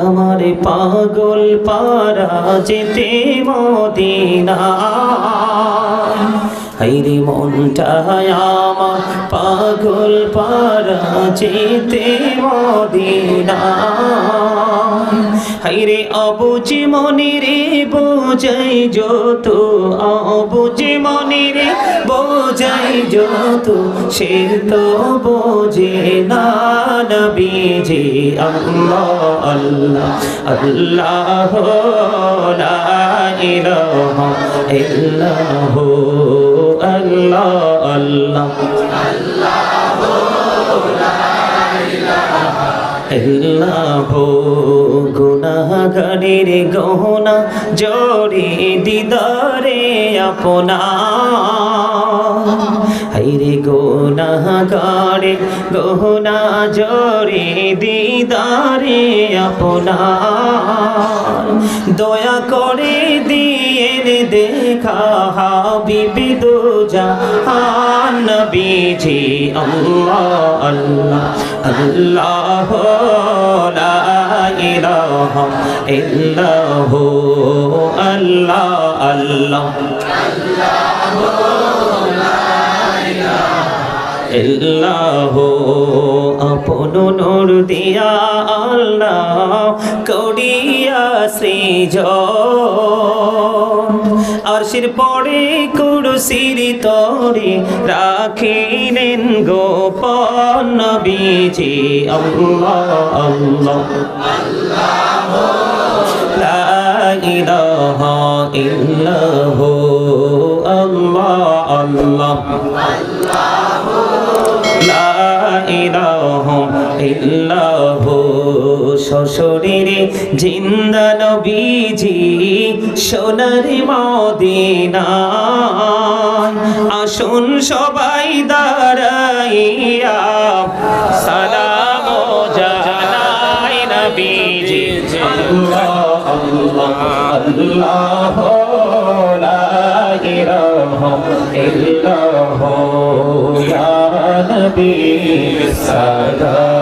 আমার পাগল পারা যেতে মদিনা হাইরে আমার পাগল পারা যেতে মদিনা। হাইরে অবুঝি মনে রে বোঝাই যত অবুঝি মনে রে বোঝাই যত, সে তো বোঝে না নবীজি আল্লাহ আল্লাহ আল্লাহ, লা ইলাহা আল্লাহ আল্লাহ। আল্লাহ গুনাহগারের গহনা জড়ে দিদারে আপনা হাইরে গুনাহগারে গহনা জড়ে দিদারে আপনা দয়া করে দিয়ে দেখা হাবিবি দো জাহান নবীজি আল্লাহ আল্লাহ আল্লাহ লা ইলাহা ইল্লাহু আল্লাহ আল্লাহ ইল্লাহ আপন নূর দিয়া আল্লাহ করিয়া সৃজ আরশির পরে কুরসির তরে রাখিলেন গোপন নবীজি। আল্লাহ আল্লাহ। লা আল্লাহ আল্লাহ। সশরীরে জিন্দা নবীজি সোনার মদিনায় আসুন সবাই দাঁড়াইয়া সালাম জানাই নবীজি আল্লাহ আল্লাহ ইয়া নবী সালাম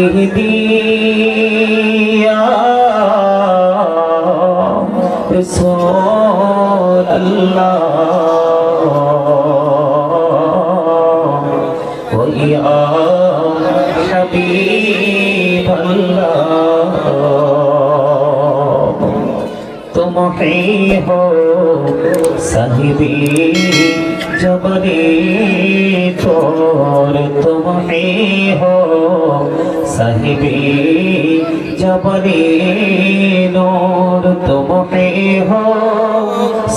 اهدي يا رسول الله ويا حبيب الله تم ہی ہو صاحبی জবরে চোর তুমি হো, সাহিবি জবরে নোর তুমি হো,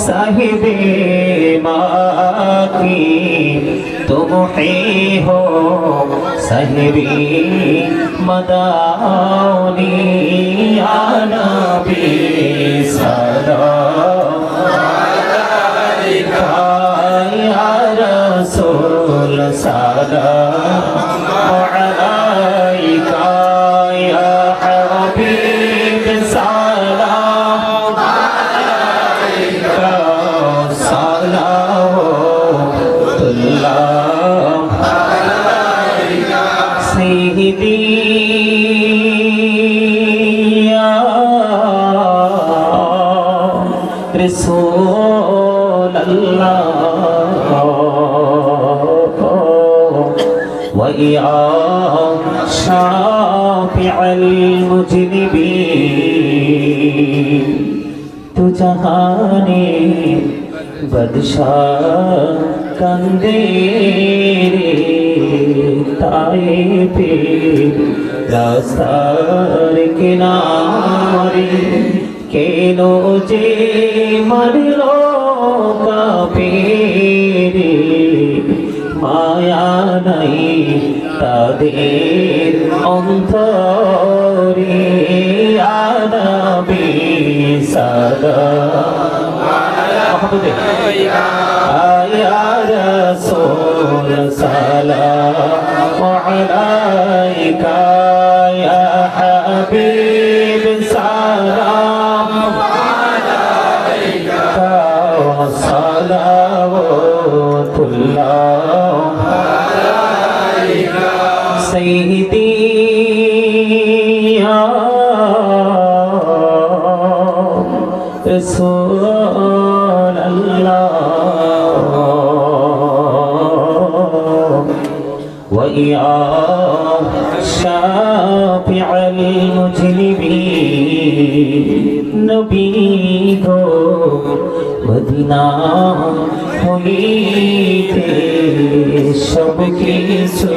সাহিবি, মাকি তুমি হো, সাহিবি, মদানি আনবি সাদা رسول الله ويا شافع المذنبين তুজাহানে বদশাহ কান্দে রে তাই পে রাস্তার কিনারে কেন যে মারল কাপেরে? মায়া নাই তাদের অন্তরে আনাবি সাদা। আয়া রসোল সালা আলাইকা। صلوات الله سيدي يا رسول الله ويا شافع المجرمين نبي গো মদিনা হইতে সব কিছু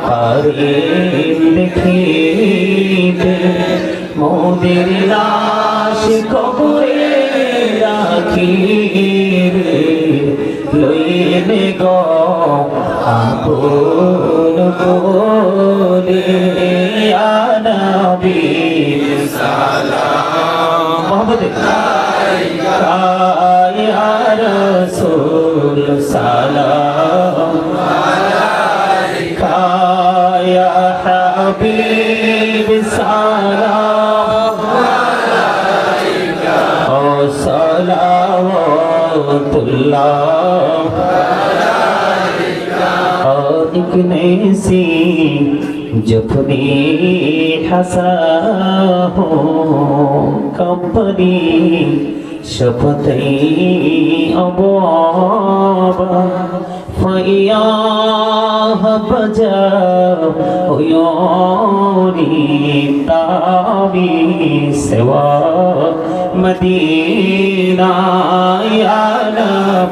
পারে দেখিতে মোদের লাশ কবরে রাখি লইলে গো আপন বলে আনাবি মোহাম্মদ सी जपनी हसा हो कंपनी शपथ अबाबा फैया बजा योरी तावी सेवा मदीना या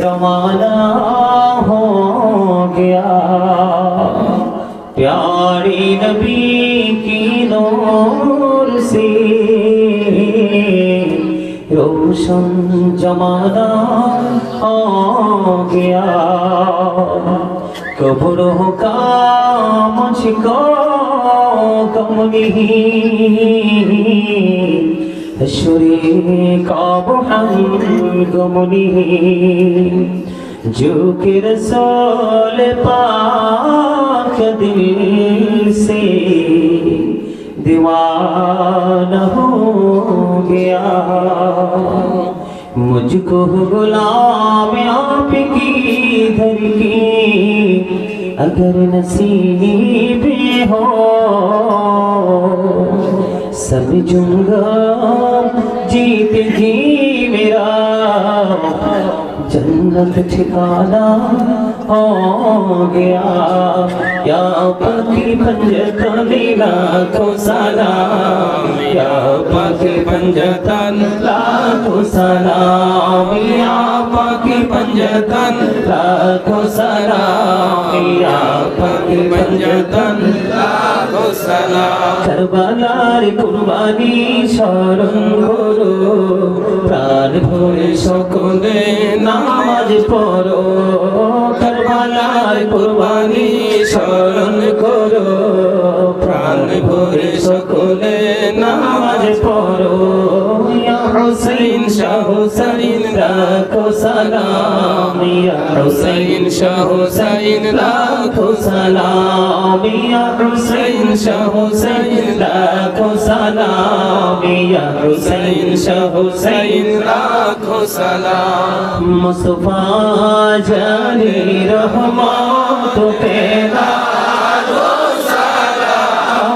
रवाना हो गया प्यारी नबी की नूर से रोशन जमाना आ गया कब्रों का मुझको कम नहीं تشریق محمد منی جو کہ رسول پاک دل سے دیوان ہو گیا. مجھ کو غلام آپ کی دھر کی اگر نصیب ہو हो समझूंगा जीत जी मेरा جنت ٹھکانا ہو گیا یا پاکی پنجتن لاکھوں سلام۔ یا پاکی پنجتن لاکھوں سلام۔ یا پاکی پنجتن لاکھوں سلام۔ یا پاکی پنجتن لاکھوں سلام۔ کربلار قربانی شارن گرو۔ پران بھول সকলে নাম নামাজ পড়ো কারবালার কুরবানি স্মরণ করো প্রাণ ভরে সকলে নামাজ পড়ো। হুসাইন শাহ হুসাইন রাখো সালাম। ইয়া হুসাইন শাহ হুসাইন রাখো সালাম। ইয়া হুসাইন শাহ হুসাইন রাখো সালাম। ইয়া হুসাইন শাহ হুসাইন লাখো সালাম। মুস্তফা জানি রহমত তেরা हम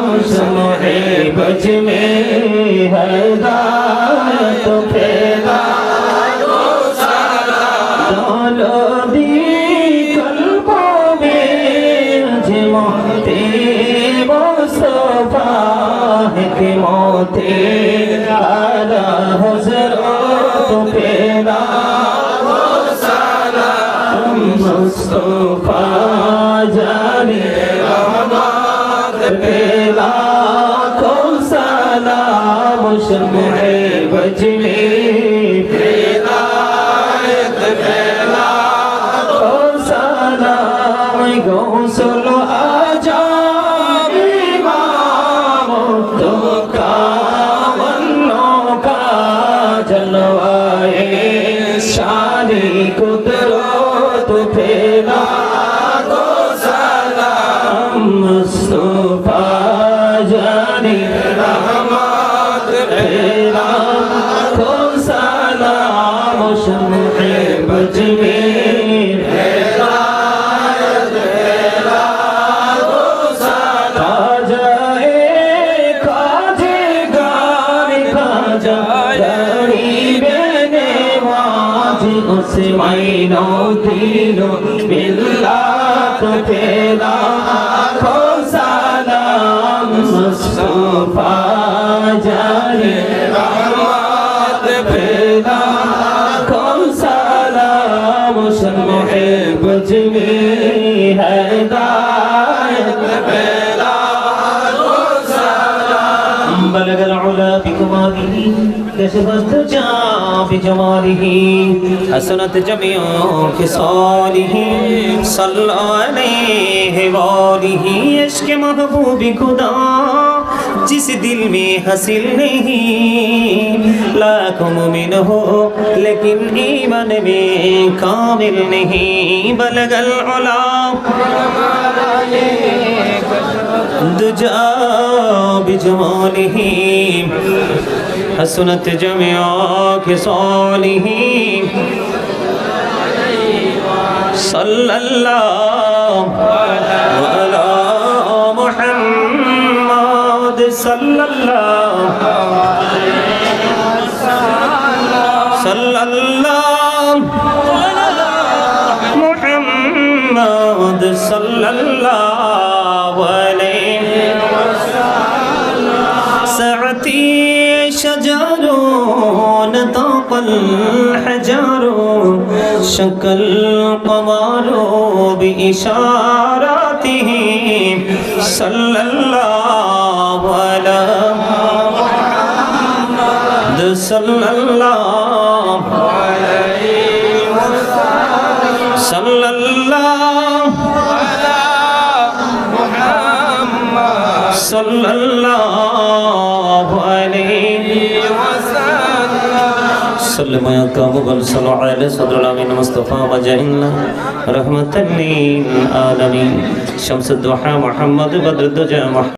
तुम्हें बज में है तो फेरा डालो दी कल्पो में जिमोते मोसफा के मोते आला हजरो तो फेरा मुस्तफा जा सलाम शम्हे बज में को सलाम गौसल आजाम দিলো বিল্লাত পেলা খো সালাম মুস্তফা সালাম হেদায়ত شبست جاب جمالی حسنت جميع سالی صلی علیہ وآلہ عشق محبوب خدا، جس دل میں حاصل نہیں لاکھ ممن ہو، لیکن ایمن میں کامل نہیں بلگ العلا۔ دجاب بجماله حسنت جميع خصاله صلى الله على محمد صلى الله صلى الله محمد صلى الله شك القمر بإشاراته صلى الله على محمد صلى الله صلى الله صلى الله سلم يا كامل صلى على صدر الأمين مصطفى وجعلنا رحمة للعالمين شمس الضحى محمد بدر الدجى محمد